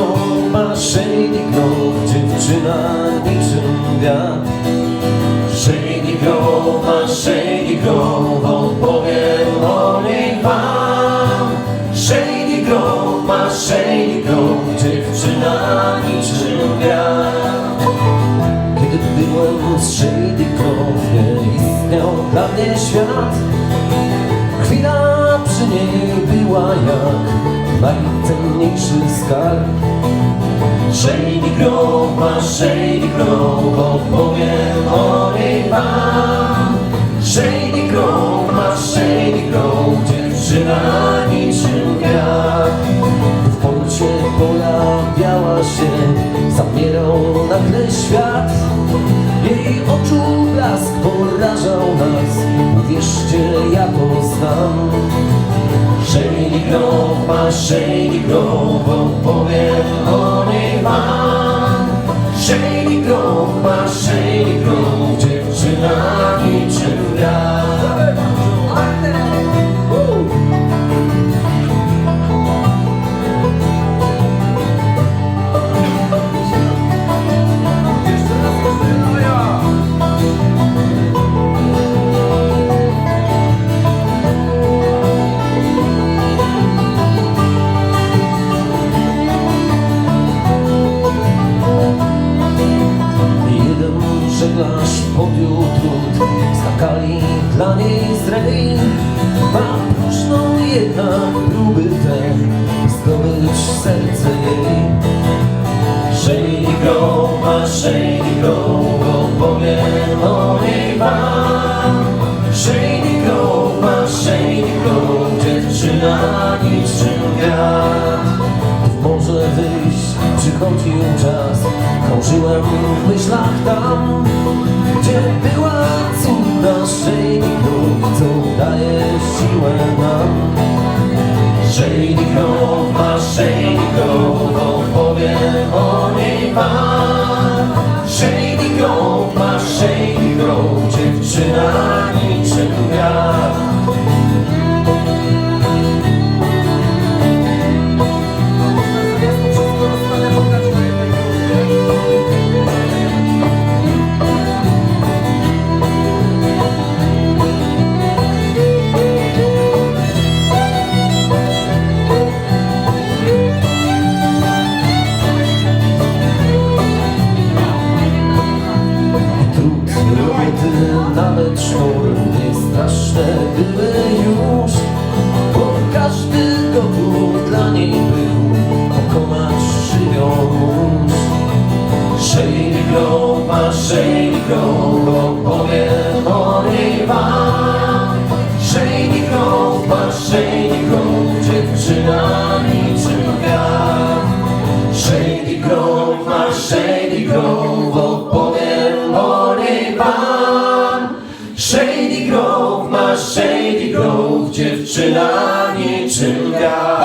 nią Szejnik groch, dziewczyna niczym wiatr Szejnik groch, ma szejnik groch Opowiem o niej wam. No szejnik groch, ma szejnik groch Dziewczyna niczym wiatr Kiedy byłem z szejnik groch Nie istniał dla mnie świat. Chwila przy niej była jak najcenniejszy skarb? Shady Grove Shady Grove Opowiem o niej wam. Shady Grove Shady Grove Dziewczyna niczym wiatr W porcie pojawiała się Zamierał nagle świat. Jej oczu blask porażał nas Uwierzcie, ja to znam Grove ma Shady Grove Opowiem o niej wam Grove ma dla niej z rej Ma jednak próby ten Zdobyć serce jej. Shady Grove, ma Shady Grove Opowiem o niej wam Shady Grove, ma Shady Grove Dziewczyna niczym wiatr w morze wyjść Przychodził czas. Krążyłem w myślach tam Gdzie była Shady Grove Co daje siłę nam. Shady Grove ma Shady Grove Opowiem o niej wam Shady Grove ma Shady Grove Dziewczyna nawet szkoły nie straszne były już Bo każdy gotów dla niej był pokonać żywią mórz Grove, ma Shady Grove, opowiem grą dziewczyna niczym gra.